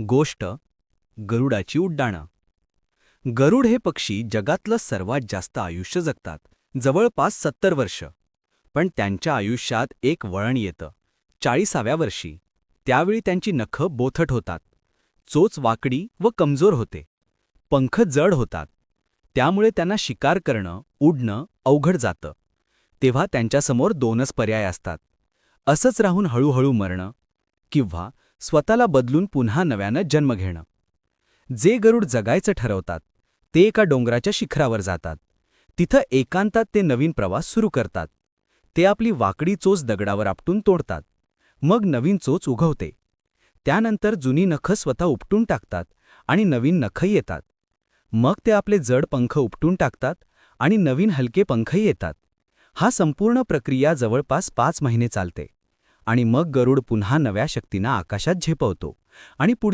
गोष्ट गरुडाची उड्डाणं. गरुड हे पक्षी जगातलं सर्वात जास्त आयुष्य जगतात जवळपास सत्तर वर्ष. पण त्यांच्या आयुष्यात एक वळण येतं चाळीसाव्या वर्षी. त्यावेळी त्यांची नखं बोथट होतात. चोच वाकडी व कमजोर होते. पंख जड होतात. त्यामुळे त्यांना शिकार करणं उडणं अवघड जातं. तेव्हा त्यांच्यासमोर दोनच पर्याय असतात. असंच राहून हळूहळू मरणं किंवा स्वतःला बदलून पुन्हा नव्यानं जन्म घेणं. जे गरुड जगायचं ठरवतात ते एका डोंगराच्या शिखरावर जातात. तिथं एकांतात ते नवीन प्रवास सुरू करतात. ते आपली वाकडी चोच दगडावर आपटून तोडतात. मग नवीन चोच उगवते त्यानंतर जुनी नखं स्वतः उपटून टाकतात आणि नवीन नखही येतात. मग ते आपले जड पंख उपटून टाकतात आणि नवीन हलके पंखही येतात. हा संपूर्ण प्रक्रिया जवळपास पाच महिने चालते. आणि मग गरुड पुन्हा नव्या शक्तींना आकाशात झेपवतो. आणि पुढच्या